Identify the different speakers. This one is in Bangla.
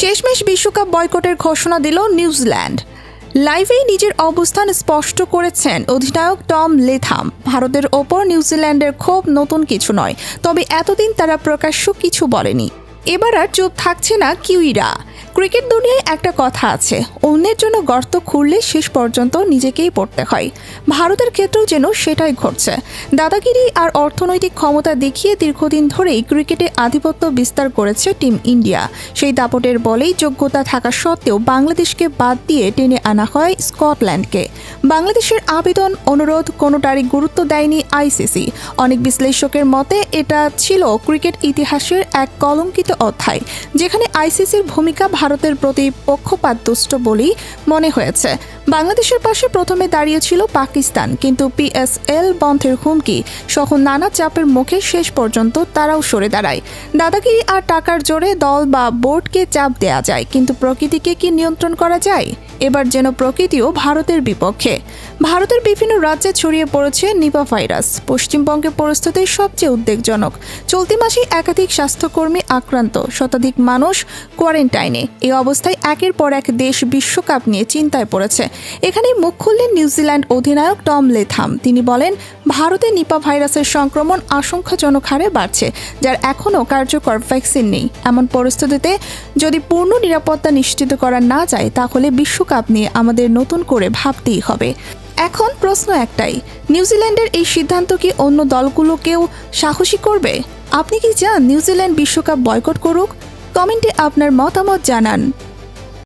Speaker 1: শেষমেশ বিশ্বকাপ বয়কটের ঘোষণা দিল নিউজিল্যান্ড। লাইভেই নিজের অবস্থান স্পষ্ট করেছেন অধিনায়ক টম লেথাম। ভারতের ওপর নিউজিল্যান্ডের ক্ষোভ নতুন কিছু নয়, তবে এতদিন তারা প্রকাশ্য কিছু বলেনি। এবার আর চুপ থাকছে না কিউইরা। ক্রিকেট দুনিয়ায় একটা কথা আছে। অন্যের জন্য গর্ত খুঁড়লে শেষ পর্যন্ত নিজেকেই পড়তে হয়। ভারতের ক্ষেত্রেও যেন সেটাই ঘটছে। দাদাগিরি আর অর্থনৈতিক ক্ষমতা দেখিয়ে দীর্ঘদিন ধরেই ক্রিকেটে আধিপত্য বিস্তার করেছে টিম ইন্ডিয়া। সেই দাপটের বলেই যোগ্যতা থাকা সত্ত্বেও বাংলাদেশকে বাদ দিয়ে টেনে আনা হয় স্কটল্যান্ডকে। বাংলাদেশের আবেদন, অনুরোধ কোনোটারই গুরুত্ব দেয়নি আইসিসি। অনেক বিশ্লেষকের মতে এটা ছিল ক্রিকেট ইতিহাসের এক কলঙ্কিত অধ্যায়, যেখানে আইসিসির ভূমিকা ভারতের প্রতি পক্ষপাতদুষ্ট বলেই মনে হয়েছে। বাংলাদেশের পাশে প্রথমে দাঁড়িয়েছিল পাকিস্তান, কিন্তু পিএসএল বন্ধের হুমকি সহ নানা চাপের মুখে শেষ পর্যন্ত তারাও সরে দাঁড়ায়। দাদাগিরি আর টাকার জোরে দল বা বোর্ডকে চাপ দেয়া যায়, কিন্তু প্রকৃতিকে কি নিয়ন্ত্রণ করা যায়? এবার যেন প্রকৃতিও ভারতের বিপক্ষে। ভারতের বিভিন্ন রাজ্যে ছড়িয়ে পড়েছে নিপা ভাইরাস পশ্চিমবঙ্গের পরিস্থিতি সবচেয়ে উদ্বেগজনক। চলতি মাসে একাধিক স্বাস্থ্যকর্মী আক্রান্ত, শতাধিক মানুষ কোয়ারেন্টাইনে। এই অবস্থায় একের পর এক দেশ বিশ্বকাপ নিয়ে চিন্তায় পড়েছে। এখানেই মুখ খুললেন নিউজিল্যান্ড অধিনায়ক টম লেথাম। তিনি বলেন, ভারতে নিপা ভাইরাসের সংক্রমণ আশঙ্কাজনক হারে বাড়ছে, যার এখনও কার্যকর ভ্যাকসিন নেই। এমন পরিস্থিতিতে যদি পূর্ণ নিরাপত্তা নিশ্চিত করা না যায়, তাহলে বিশ্বকাপ নিয়ে আমাদের নতুন করে ভাবতেই হবে। এখন প্রশ্ন একটাই নিউজিল্যান্ডের এই সিদ্ধান্ত কি অন্য দলগুলোকেও সাহসী করবে? আপনি কি চান নিউজিল্যান্ড বিশ্বকাপ বয়কট করুক? কমেন্টে আপনার মতামত জানান।